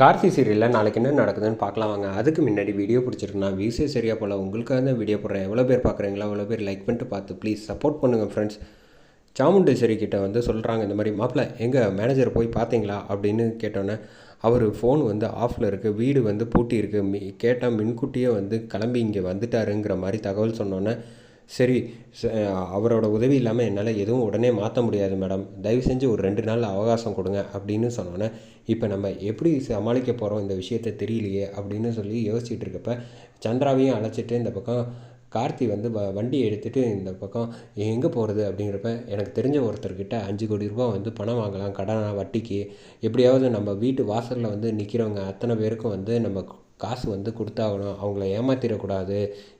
கார்த்தி சீரியலில் நாளைக்கு என்ன நடக்குதுன்னு பார்க்கலாம் வாங்க. அதுக்கு முன்னாடி வீடியோ பிடிச்சிருக்குன்னா வீசே சரியாக போல். உங்களுக்காக தான் வீடியோ போடுறேன். எவ்வளோ பேர் பார்க்குறீங்களா எவ்வளோ பேர் லைக் பண்ணிட்டு பார்த்து ப்ளீஸ் சப்போர்ட் பண்ணுங்கள் ஃப்ரெண்ட்ஸ் சாமுண்டேஸ்வரி கிட்ட வந்து சொல்கிறாங்க இந்த மாதிரி மாப்பிள்ள எங்கள் மேனேஜர் போய் பார்த்தீங்களா? அப்படின்னு கேட்டோன்னே அவர் ஃபோன் வந்து ஆஃபில் இருக்குது வீடு வந்து பூட்டி இருக்குது மி கேட்டால் மின்கூட்டியே வந்து கிளம்பி இங்கே வந்துட்டாருங்கிற மாதிரி தகவல் சொன்னோன்னே சரி ச- அவரோட உதவி இல்லாமல் என்னால் எதுவும் உடனே மாற்ற முடியாது மேடம். தயவு செஞ்சு ஒரு ரெண்டு நாள் அவகாசம் கொடுங்க அப்படின்னு சொன்னோன்னே இப்போ நம்ம எப்படி சமாளிக்க போகிறோம் இந்த விஷயத்தை தெரியலையே அப்படின்னு சொல்லி யோசிச்சுட்டு இருக்கப்ப சந்திராவையும் அழைச்சிட்டு இந்த பக்கம் கார்த்தி வந்து வ வண்டி எடுத்துகிட்டு இந்த பக்கம் எங்கே போகிறது அப்படிங்கிறப்ப எனக்கு தெரிஞ்ச ஒருத்தர்கிட்ட அஞ்சு கோடி ரூபாய் வந்து பணம் வாங்கலாம் கடனாக வட்டிக்கு. எப்படியாவது நம்ம வீட்டு வாசலில் வந்து நிற்கிறவங்க அத்தனை பேருக்கும் வந்து நம்ம காசு வந்து கொடுத்தாகணும். அவங்கள ஏமாத்திடக்கூடாது.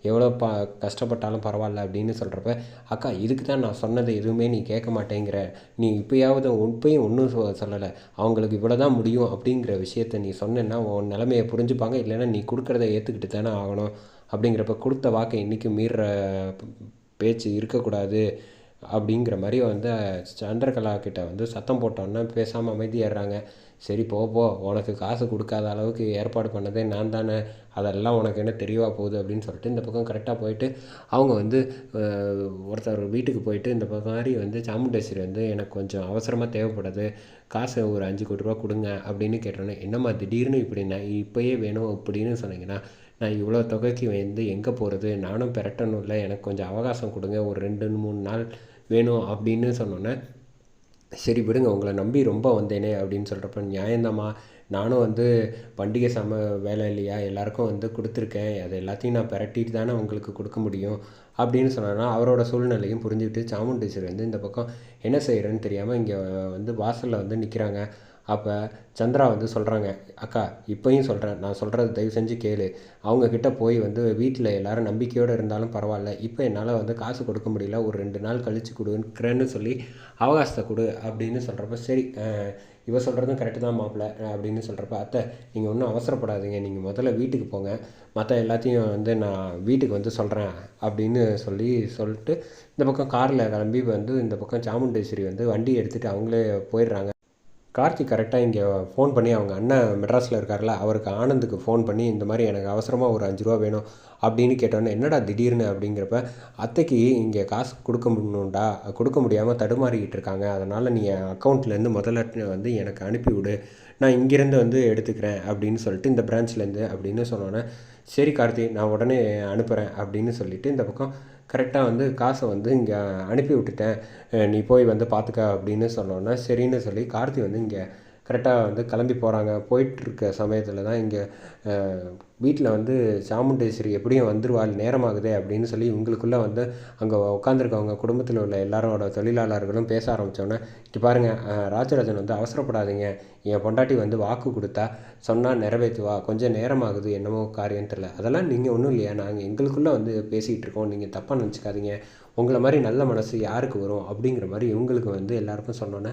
எவ்வளோ பா கஷ்டப்பட்டாலும் பரவாயில்ல அப்படின்னு சொல்கிறப்ப அக்கா இதுக்கு தான் நான் சொன்னது எதுவுமே நீ கேட்க மாட்டேங்கிற. நீ இப்போயாவது இப்பயும் ஒன்றும் சொ சொல்லலை. அவங்களுக்கு இவ்வளோ தான் முடியும் அப்படிங்கிற விஷயத்த நீ சொன்னேன்னா உன் நிலமையை புரிஞ்சுப்பாங்க. இல்லைன்னா நீ கொடுக்குறத ஏற்றுக்கிட்டு தானே ஆகணும். அப்படிங்கிறப்ப கொடுத்த வாக்கை இன்றைக்கும் மீற பேச்சு இருக்கக்கூடாது அப்படிங்கிற மாதிரி வந்து சந்திரகலா கிட்ட வந்து சத்தம் போட்டோன்னா பேசாமல் அமைதியாடுறாங்க சரி போ போ. உனக்கு காசு கொடுக்காத அளவுக்கு ஏற்பாடு பண்ணதே நான் தானே. அதெல்லாம் உனக்கு என்ன தெரியவா போகுது அப்படின்னு சொல்லிட்டு இந்த பக்கம் கரெக்டாக போயிட்டு அவங்க வந்து ஒருத்தர் வீட்டுக்கு போயிட்டு இந்த பக்கம் மாதிரி வந்து சாமுண்டேஸ்வரி வந்து எனக்கு கொஞ்சம் அவசரமாக தேவைப்படுது. காசு ஒரு அஞ்சு கோடி ரூபா கொடுங்க அப்படின்னு கேட்டோன்னே என்னம்மா திடீர்னு இப்படி நான் இப்போயே வேணும் அப்படின்னு சொன்னீங்கன்னா நான் இவ்வளோ தொகைக்கு வந்து எங்கே போகிறது நானும் பெரட்டணும்ல எனக்கு கொஞ்சம் அவகாசம் கொடுங்க. ஒரு ரெண்டு மூணு நாள் வேணும் அப்படின்னு சொன்னோன்னே சரி விடுங்க உங்களை நம்பி ரொம்ப வந்தேனே அப்படின்னு சொல்கிறப்ப நியாயம்தாம்மா நானும் வந்து பண்டிகை சம வேலை இல்லையா? எல்லாருக்கும் வந்து கொடுத்துருக்கேன். அது எல்லாத்தையும் நான் பிரட்டிட்டு தானே உங்களுக்கு கொடுக்க முடியும் அப்படின்னு சொன்னான்னா அவரோட சூழ்நிலையும் புரிஞ்சுக்கிட்டு சாமுண்டீஸ்வரி வந்து இந்த பக்கம் என்ன செய்கிறேன்னு தெரியாமல் இங்கே வந்து வாசலில் வந்து நிற்கிறாங்க அப்போ சந்திரா வந்து சொல்கிறாங்க அக்கா இப்போயும் சொல்கிறேன் நான் சொல்கிறது தயவு செஞ்சு கேளு. அவங்கக்கிட்ட போய் வந்து வீட்டில் எல்லோரும் நம்பிக்கையோடு இருந்தாலும் பரவாயில்ல. இப்போ என்னால் வந்து காசு கொடுக்க முடியல. ஒரு ரெண்டு நாள் கழித்து கொடுக்குறேன்னு சொல்லி அவகாசத்தை கொடு அப்படின்னு சொல்கிறப்ப சரி இவ சொல்கிறதும் கரெக்டு தான் மாப்பிள்ள அப்படின்னு சொல்கிறப்ப அத்தை நீங்கள் ஒன்றும் அவசரப்படாதீங்க. நீங்கள் முதல்ல வீட்டுக்கு போங்க. மற்ற எல்லாத்தையும் வந்து நான் வீட்டுக்கு வந்து சொல்கிறேன் அப்படின்னு சொல்லி சொல்லிட்டு இந்த பக்கம் காரில் கிளம்பி வந்து இந்த பக்கம் சாமுண்டேஸ்வரி வந்து வண்டி எடுத்துகிட்டு அவங்களே போயிடுறாங்க. கார்த்தி கரெக்டாக இங்கே ஃபோன் பண்ணி அவங்க அண்ணன் மெட்ராஸில் இருக்கார்ல அவருக்கு ஆனந்துக்கு ஃபோன் பண்ணி இந்த மாதிரி எனக்கு அவசரமாக ஒரு அஞ்சு ரூபா வேணும் அப்படின்னு கேட்டோன்னே என்னடா திடீர்னு? அப்படிங்கிறப்ப அத்தைக்கு இங்கே காசு கொடுக்க முடியணும்டா கொடுக்க முடியாமல் தடுமாறிக்கிட்டு இருக்காங்க. அதனால் நீ என் அக்கௌண்ட்லேருந்து முதல்ல வந்து எனக்கு அனுப்பிவிடு நான் இங்கேருந்து வந்து எடுத்துக்கிறேன் அப்படின்னு சொல்லிட்டு இந்த பிரான்ச்லேருந்து அப்படின்னு சொன்னோன்னே சரி கார்த்தி நான் உடனே அனுப்புகிறேன் அப்படின்னு சொல்லிவிட்டு இந்த பக்கம் கரெக்டாக வந்து காசை வந்து இங்கே அனுப்பி விட்டுட்டேன் நீ போய் வந்து பார்த்துக்க அப்படின்னு சொன்னோன்னே சரின்னு சொல்லி கார்த்தி வந்து இங்கே கரெக்டாக வந்து கிளம்பி போகிறாங்க போயிட்டுருக்க சமயத்தில் தான் இங்கே வீட்டில் வந்து சாமுண்டேஸ்வரி எப்படியும் வந்துருவாள் நேரமாகுதே அப்படின்னு சொல்லி இவங்களுக்குள்ளே வந்து அங்கே உட்காந்துருக்கவங்க குடும்பத்தில் உள்ள எல்லாரோட தொழிலாளர்களும் பேச ஆரம்பித்தோன்னே இங்கே பாருங்கள் ராஜராஜன் வந்து அவசரப்படாதீங்க. என் பொண்டாட்டி வந்து வாக்கு கொடுத்தா சொன்னால் நிறைவேற்றுவா கொஞ்சம் நேரமாகுது என்னமோ காரியம் தெரில அதெல்லாம் நீங்கள் ஒன்றும் இல்லையா? நாங்கள் எங்களுக்குள்ளே வந்து பேசிகிட்டு இருக்கோம். நீங்கள் தப்பாக நினச்சிக்காதீங்க. உங்களை மாதிரி நல்ல மனசு யாருக்கு வரும் அப்படிங்கிற மாதிரி இவங்களுக்கு வந்து எல்லாருக்கும் சொன்னோன்னே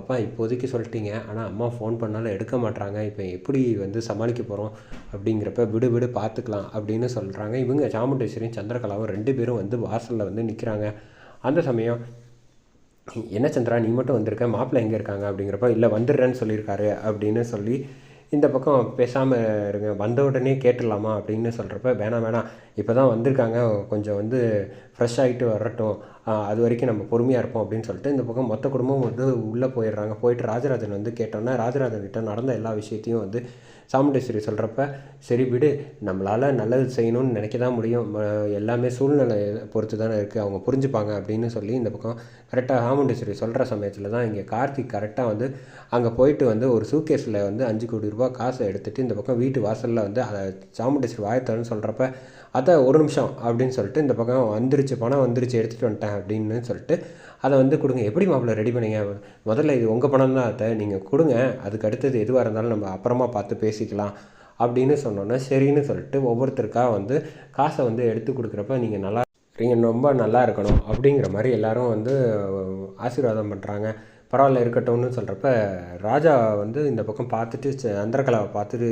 அப்பா இப்போதைக்கு சொல்லிட்டீங்க. ஆனால் அம்மா ஃபோன் பண்ணாலும் எடுக்க மாட்றாங்க. இப்போ எப்படி வந்து சமாளிக்க போகிறோம் அப்படிங்கிறப்ப விடு விடு பார்த்துக்கலாம் அப்படின்னு சொல்கிறாங்க இவங்க சாமுண்டேஸ்வரியும் சந்திரகலாவும் ரெண்டு பேரும் வந்து வாசலில் வந்து நிற்கிறாங்க அந்த சமயம் என்ன சந்திரா நீ மட்டும் வந்திருக்க? மாப்பிள்ளை எங்கே இருக்காங்க? அப்படிங்கிறப்ப இல்லை வந்துடுறேன்னு சொல்லியிருக்காரு. அப்படின்னு சொல்லி இந்த பக்கம் பேசாமல் இருங்க. வந்த உடனே கேட்டுடலாமா அப்படின்னு சொல்கிறப்ப வேணாம் வேணாம். இப்போ தான் வந்திருக்காங்க. கொஞ்சம் வந்து ஃப்ரெஷ் ஆகிட்டு வரட்டும். அது வரைக்கும் நம்ம பொறுமையாக இருப்போம் அப்படின்னு சொல்லிட்டு இந்த பக்கம் மொத்த குடும்பம் வந்து உள்ளே போயிடுறாங்க. போயிட்டு ராஜராஜன் வந்து கேட்டோன்னா ராஜராஜன் கிட்ட நடந்த எல்லா விஷயத்தையும் வந்து சாமுண்டேஸ்வரி சொல்கிறப்ப சரி விடு நம்மளால் நல்லது செய்யணும்னு நினைக்க தான் முடியும். எல்லாமே சூழ்நிலை பொறுத்து தானே இருக்குது அவங்க புரிஞ்சுப்பாங்க அப்படின்னு சொல்லி இந்த பக்கம் கரெக்டாக சாமுண்டேஸ்வரி சொல்கிற சமயத்தில் தான் இங்கே கார்த்திக் கரெக்டாக வந்து அங்கே போயிட்டு வந்து ஒரு சூக்கேஸில் வந்து அஞ்சு கோடி ரூபாய் காசை எடுத்துகிட்டு இந்த பக்கம் வீட்டு வாசலில் வந்து அதை சாமுண்டேஸ்வரி வாயத்தன்னு சொல்கிறப்ப அதை ஒரு நிமிஷம் அப்படின்னு சொல்லிட்டு இந்த பக்கம் வந்துருச்சு. பணம் வந்துருச்சு. எடுத்துகிட்டு வந்துட்டேன். அப்படின்னு சொல்லிட்டு அதை வந்து கொடுங்க. எப்படி மாப்பிள்ள ரெடி பண்ணீங்க? முதல்ல இது உங்கள் பணம் தான் அதை நீங்கள் கொடுங்க. அதுக்கு அடுத்தது எதுவாக இருந்தாலும் நம்ம அப்புறமா பார்த்து பேசிக்கலாம் அப்படின்னு சொன்னோன்னே சரின்னு சொல்லிட்டு ஒவ்வொருத்தருக்காக வந்து காசை வந்து எடுத்து கொடுக்குறப்ப நீங்கள் நல்லா நீங்கள் ரொம்ப நல்லா இருக்கணும் அப்படிங்கிற மாதிரி எல்லாரும் வந்து ஆசீர்வாதம் பண்ணுறாங்க பரவாயில்ல இருக்கட்டும்னு சொல்கிறப்ப ராஜா வந்து இந்த பக்கம் பார்த்துட்டு சந்திரகலாவை பார்த்துட்டு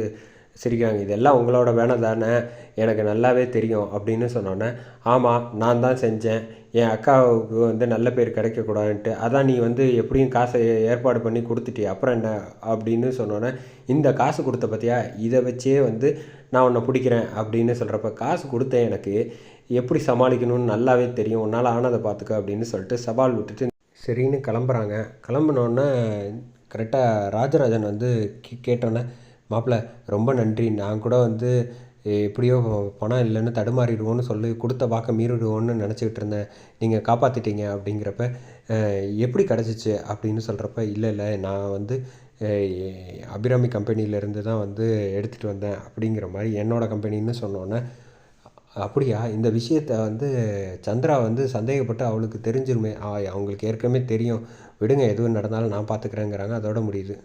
சிரிக்கிறாங்க இதெல்லாம் உங்களோட வேலை தானே? எனக்கு நல்லாவே தெரியும். அப்படின்னு சொன்னோன்னே ஆமாம் நான் தான் செஞ்சேன். என் அக்காவுக்கு வந்து நல்ல பேர் கிடைக்கக்கூடாதுன்ட்டு. அதான் நீ வந்து எப்படியும் காசை ஏற்பாடு பண்ணி கொடுத்துட்டிய. அப்புறம் என்ன? அப்படின்னு சொன்னோன்னே இந்த காசு கொடுத்த பார்த்தியா இதை வச்சே வந்து நான் உன்னை பிடிக்கிறேன். அப்படின்னு சொல்கிறப்ப காசு கொடுத்தேன் எனக்கு. எப்படி சமாளிக்கணும்னு நல்லாவே தெரியும். உன்னால் ஆனதை பார்த்துக்க. அப்படின்னு சொல்லிட்டு சவால் விட்டுட்டு சரின்னு கிளம்புறாங்க. கிளம்புனோடனே கரெக்டாக ராஜராஜன் வந்து கேட்டோன்னே மாப்பிள்ள ரொம்ப நன்றி. நான் கூட வந்து எப்படியோ பணம் இல்லைன்னு தடுமாறிடுவோன்னு சொல்லி கொடுத்த வாக்கை மீறிடுவோன்னு நினச்சிக்கிட்டு இருந்தேன். நீங்கள் காப்பாற்றிட்டீங்க அப்படிங்கிறப்ப எப்படி கிடச்சிச்சு? அப்படின்னு சொல்கிறப்ப இல்லை இல்லை நான் வந்து அபிராமி கம்பெனியிலேருந்து தான் வந்து எடுத்துகிட்டு வந்தேன் அப்படிங்கிற மாதிரி என்னோடய கம்பெனின்னு சொன்னோன்னே அப்படியா? இந்த விஷயத்தை வந்து சந்திரா வந்து சந்தேகப்பட்டு அவளுக்கு தெரிஞ்சிருமே. அவங்களுக்கு ஏற்கனவே தெரியும். விடுங்க எதுவும் நடந்தாலும் நான் பார்த்துக்கிறேங்கிறாங்க அதோட முடியுது.